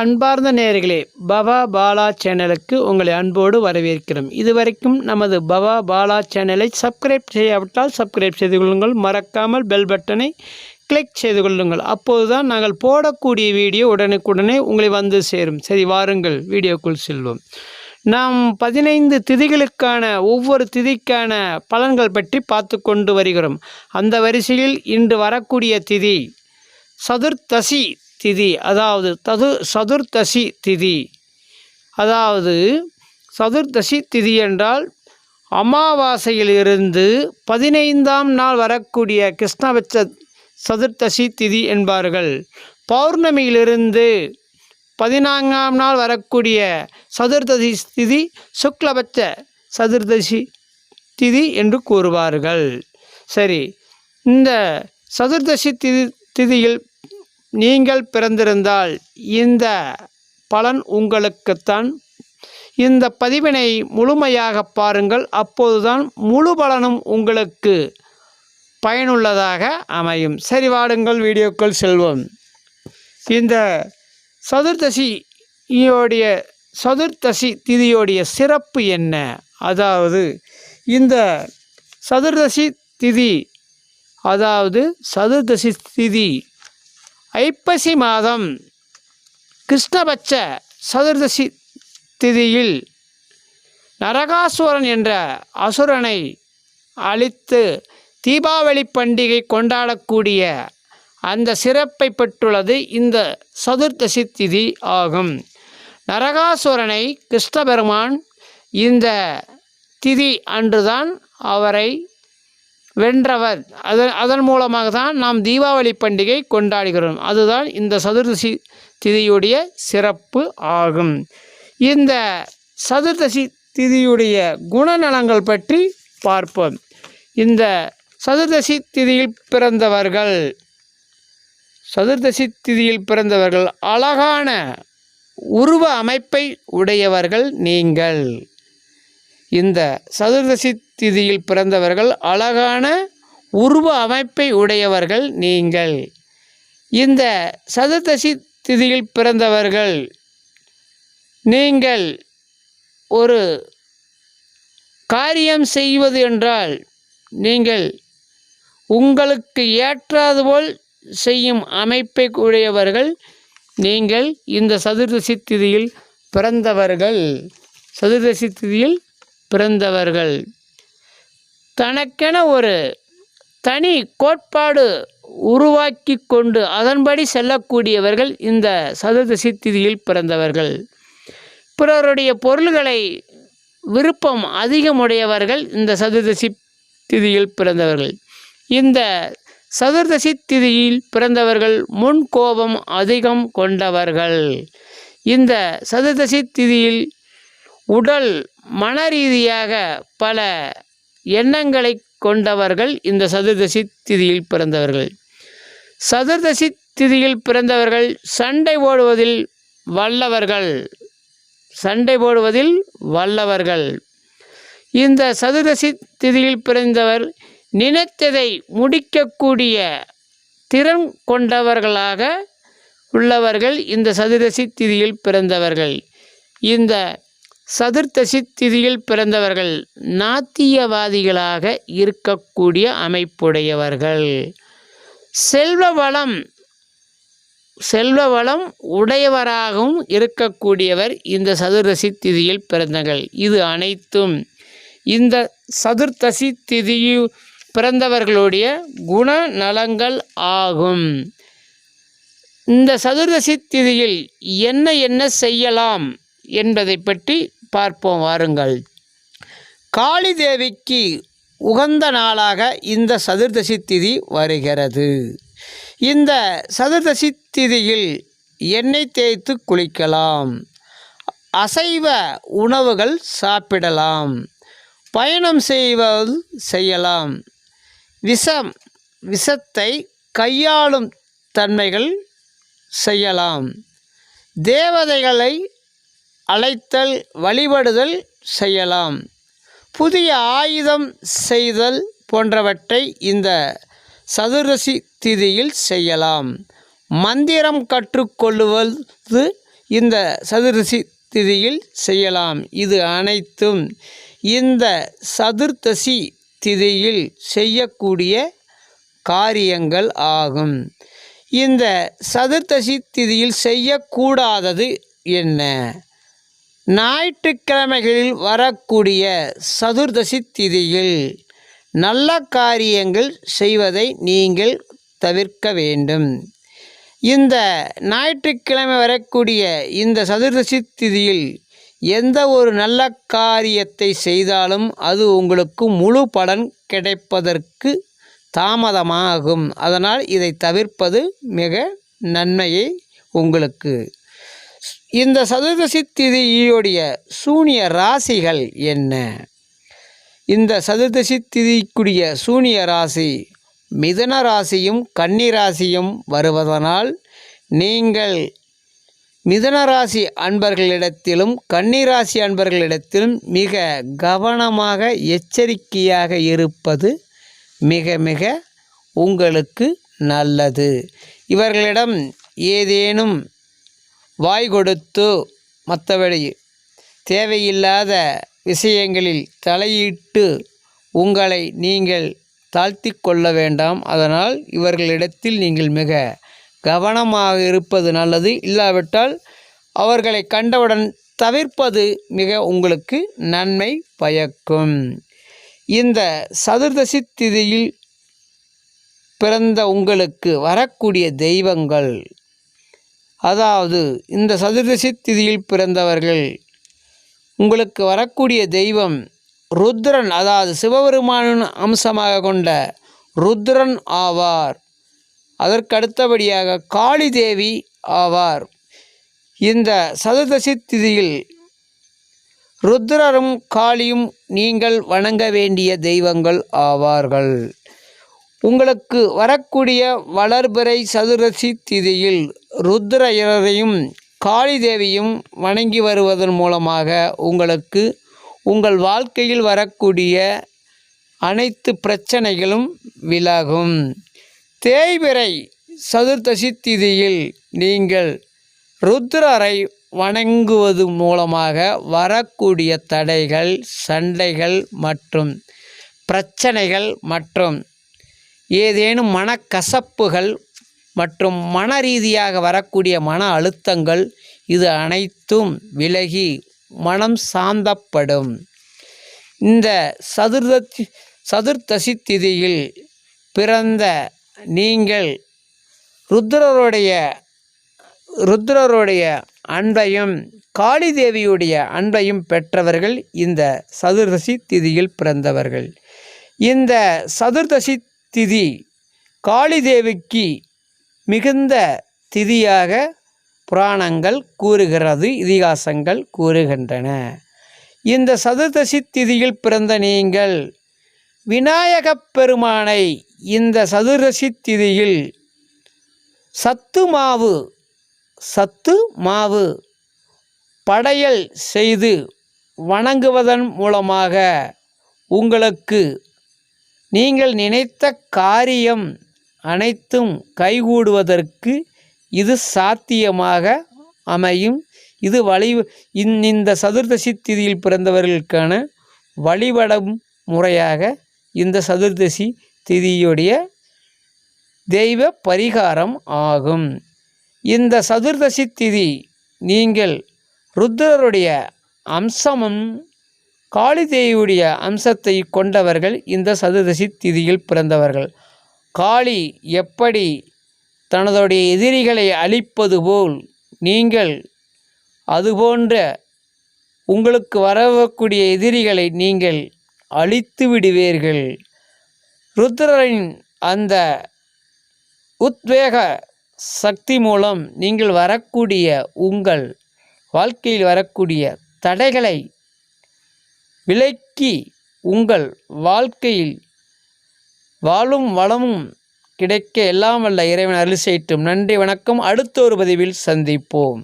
அன்பார்ந்த நேர்களே பவா பாலா சேனலுக்கு உங்களை அன்போடு வரவேற்கிறோம். இதுவரைக்கும் நமது பவா பாலா சேனலை சப்ஸ்கிரைப் செய்யாவிட்டால் சப்ஸ்கிரைப் செய்து கொள்ளுங்கள். மறக்காமல் பெல் பட்டனை கிளிக் செய்து கொள்ளுங்கள். அப்போது தான் நாங்கள் போடக்கூடிய வீடியோ உடனுக்குடனே உங்களை வந்து சேரும். சரி வாருங்கள் வீடியோக்குள் செல்வோம். நாம் பதினைந்து திதிகளுக்கான ஒவ்வொரு திதிக்கான பலன்கள் பற்றி பார்த்து கொண்டு வருகிறோம். அந்த வரிசையில் இன்று வரக்கூடிய திதி சதுர்த்தசி திதி. அதாவது தது சதுர்தசி திதி. அதாவது சதுர்தசி திதி என்றால் அமாவாசையிலிருந்து பதினைந்தாம் நாள் வரக்கூடிய கிருஷ்ணபட்ச சதுர்த்தசி திதி என்பார்கள். பௌர்ணமியிலிருந்து பதினான்காம் நாள் வரக்கூடிய சதுர்தசி திதி சுக்லபட்ச சதுர்தசி திதி என்று கூறுவார்கள். சரி இந்த சதுர்தசி திதி திதியில் நீங்கள் பிறந்திருந்தால் இந்த பலன் உங்களுக்குத்தான். இந்த பதிவினை முழுமையாக பாருங்கள். அப்போதுதான் முழு பலனும் உங்களுக்கு பயனுள்ளதாக அமையும். சரி வாடுங்கள் வீடியோக்கள் செல்வோம். இந்த சதுர்தசியோடைய சதுர்த்தசி திதியோடைய சிறப்பு என்ன? அதாவது இந்த சதுர்தசி திதி அதாவது சதுர்தசி திதி ஐப்பசி மாதம் கிருஷ்ணபட்ச சதுர்தசி திதியில் நரகாசுரன் என்ற அசுரனை அழித்து தீபாவளி பண்டிகை கொண்டாடக்கூடிய அந்த சிறப்பை பெற்றுள்ளது இந்த சதுர்தசி திதி ஆகும். நரகாசுரனை கிருஷ்ண பெருமான் இந்த திதி அன்றுதான் அவரை வென்றவர். அதன் அதன் மூலமாக தான் நாம் தீபாவளி பண்டிகை கொண்டாடுகிறோம். அதுதான் இந்த சதுர்தசி திதியுடைய சிறப்பு ஆகும். இந்த சதுர்தசி திதியுடைய குணநலங்கள் பற்றி பார்ப்போம். இந்த சதுர்தசி திதியில் பிறந்தவர்கள் சதுர்தசி திதியில் பிறந்தவர்கள் அழகான உருவ அமைப்பை உடையவர்கள் நீங்கள். இந்த சதுர்தசி திதியில் பிறந்தவர்கள் அழகான உருவ அமைப்பை உடையவர்கள் நீங்கள். இந்த சதுர்தசி திதியில் பிறந்தவர்கள் நீங்கள் ஒரு காரியம் செய்வது என்றால் நீங்கள் உங்களுக்கு ஏற்றாது போல் செய்யும் அமைப்பை உடையவர்கள் நீங்கள் இந்த சதுர்தசி திதியில் பிறந்தவர்கள். சதுர்தசி திதியில் பிறந்தவர்கள். தனக்கென ஒரு தனி கோட்பாடு உருவாக்கி கொண்டு அதன்படி செல்லக்கூடியவர்கள் இந்த சதுர்தசி திதியில் பிறந்தவர்கள். பிறருடைய பொருள்களை விருப்பம் அதிகமுடையவர்கள் இந்த சதுர்தசி திதியில் பிறந்தவர்கள். இந்த சதுர்தசி திதியில் பிறந்தவர்கள் முன் கோபம் அதிகம் கொண்டவர்கள். இந்த சதுர்தசி திதியில் உடல் மன ரீதியாக பல எண்ணங்களை கொண்டவர்கள் இந்த சதுர்தசி திதியில் பிறந்தவர்கள். சதுர்தசி திதியில் பிறந்தவர்கள் சண்டை போடுவதில் வல்லவர்கள். சண்டை போடுவதில் வல்லவர்கள். இந்த சதுரசி திதியில் பிறந்தவர் நினைத்ததை முடிக்கக்கூடிய திறன் கொண்டவர்களாக உள்ளவர்கள் இந்த சதுரசி திதியில் பிறந்தவர்கள். இந்த சதுர்த்தசி திதியில் பிறந்தவர்கள் நாத்தியவாதிகளாக இருக்கக்கூடிய அமைப்புடையவர்கள். செல்வ வளம் செல்வ வளம் உடையவராகவும் இருக்கக்கூடியவர் இந்த சதுர்தசி திதியில் பிறந்தவர்கள். இது அனைத்தும் இந்த சதுர்த்தசி திதியில் பிறந்தவர்களுடைய குணநலங்கள் ஆகும். இந்த சதுர்தசி திதியில் என்ன என்ன செய்யலாம்? என்பதை பற்றி பார்ப்போம் வாருங்கள். காளி தேவிக்கு உகந்த நாளாக இந்த சதுர்தசி திதி வருகிறது. இந்த சதுர்தசி திதியில் எண்ணெய் தேய்த்து குளிக்கலாம். அசைவ உணவுகள் சாப்பிடலாம். பயணம் செய்வது செய்யலாம். விஷம் விஷத்தை கையாளும் தன்மைகள் செய்யலாம். தேவதைகளை அழைத்தல் வழிபடுதல் செய்யலாம். புதிய ஆயுதம் செய்தல் போன்றவற்றை இந்த சதுரசி திதியில் செய்யலாம். மந்திரம் கற்றுக்கொள்ளுவது இந்த சதுரசி திதியில் செய்யலாம். இது அனைத்தும் இந்த சதுர்தசி திதியில் செய்யக்கூடிய காரியங்கள் ஆகும். இந்த சதுர்தசி திதியில் செய்யக்கூடாதது என்ன? ஞாயிற்றுக்கிழமைகளில் வரக்கூடிய சதுர்தசி திதியில் நல்ல காரியங்கள் செய்வதை நீங்கள் தவிர்க்க வேண்டும். இந்த ஞாயிற்றுக்கிழமை வரக்கூடிய இந்த சதுர்தசி திதியில் எந்த ஒரு நல்ல காரியத்தை செய்தாலும் அது உங்களுக்கு முழு பலன் கிடைப்பதற்கு தாமதமாகும். அதனால் இதை தவிர்ப்பது மிக நன்மையை உங்களுக்கு இந்த சதுர்தசி திதியுடைய சூனிய ராசிகள் என்ன? இந்த சதுர்தசி திதிக்குரிய சூனிய ராசி மிதன ராசியும் கன்னி ராசியும் வருவதனால் நீங்கள் மிதன ராசி அன்பர்களிடத்திலும் கன்னிராசி அன்பர்களிடத்திலும் மிக கவனமாக எச்சரிக்கையாக இருப்பது மிக மிக உங்களுக்கு நல்லது. இவர்களிடம் ஏதேனும் வாய் கொடுத்து மற்றபடி தேவையில்லாத விஷயங்களில் தலையிட்டு உங்களை நீங்கள் தாழ்த்தி கொள்ள வேண்டாம். அதனால் இவர்களிடத்தில் நீங்கள் மிக கவனமாக இருப்பது நல்லது. இல்லாவிட்டால் அவர்களை கண்டவுடன் தவிர்ப்பது மிக உங்களுக்கு நன்மை பயக்கும். இந்த சதுர்தசி திதியில் பிறந்த உங்களுக்கு வரக்கூடிய தெய்வங்கள் அதாவது இந்த சதுர்தசி திதியில் பிறந்தவர்கள் உங்களுக்கு வரக்கூடிய தெய்வம் ருத்ரன் அதாவது சிவபெருமானின் அம்சமாக கொண்ட ருத்ரன் ஆவார். அதற்கு அடுத்தபடியாக காளி தேவி ஆவார். இந்த சதுர்தசி திதியில் ருத்ரரும் காளியும் நீங்கள் வணங்க வேண்டிய தெய்வங்கள் ஆவார்கள். உங்களுக்கு வரக்கூடிய வளர்பிறை சதுரசி திதியில் ருத்ரையரையும் காளி தேவியும் வணங்கி வருவதன் மூலமாக உங்களுக்கு உங்கள் வாழ்க்கையில் வரக்கூடிய அனைத்து பிரச்சனைகளும் விலகும். தேய்பிறை சதுர்த்தசி திதியில் நீங்கள் ருத்ரரை வணங்குவது மூலமாக வரக்கூடிய தடைகள் சண்டைகள் மற்றும் பிரச்சனைகள் மற்றும் ஏதேனும் மனக்கசப்புகள் மற்றும் மன ரீதியாக வரக்கூடிய மன அழுத்தங்கள் இது அனைத்தும் விலகி மனம் சாந்தப்படும். இந்த சதுர்த்தி சதுர்த்தசி திதியில் பிறந்த நீங்கள் ருத்ரருடைய ருத்ரருடைய அன்பையும் காளி தேவியுடைய அன்பையும் பெற்றவர்கள் இந்த சதுர்தசி திதியில் பிறந்தவர்கள். இந்த சதுர்தசி திதி. காளிதேவிக்கு மிகுந்த திதியாக புராணங்கள் கூறுகிறது இதிகாசங்கள் கூறுகின்றன. இந்த சதுர்தசி திதியில் பிறந்த நீங்கள் விநாயகப் பெருமானை இந்த சதுர்தசி திதியில் சத்து மாவு சத்து மாவு படையல் செய்து வணங்குவதன் மூலமாக உங்களுக்கு நீங்கள் நினைத்த காரியம் அனைத்தும் கைகூடுவதற்கு இது சாத்தியமாக அமையும். இது வழி இந்த சதுர்தசி திதியில் பிறந்தவர்களுக்கான வழிபடும் முறையாக இந்த சதுர்தசி திதியுடைய தெய்வ பரிகாரம் ஆகும். இந்த சதுர்தசி திதி நீங்கள் ருத்ரருடைய அம்சமும் காளிதேவியுடைய அம்சத்தை கொண்டவர்கள் இந்த சதுர்தசி திதியில் பிறந்தவர்கள். காளி எப்படி தனதுடைய எதிரிகளை அழிப்பது போல் நீங்கள் அதுபோன்ற உங்களுக்கு வரக்கூடிய எதிரிகளை நீங்கள் அழித்து விடுவீர்கள். ருத்ரரின் அந்த உத்வேக சக்தி மூலம் நீங்கள் வரக்கூடிய உங்கள் வாழ்க்கையில் வரக்கூடிய தடைகளை விலக்கி உங்கள் வாழ்க்கையில் வாழும் வளமும் கிடைக்க எல்லாம் வல்ல இறைவன் அருள் செய்யட்டும். நன்றி வணக்கம். அடுத்த ஒரு பதிவில் சந்திப்போம்.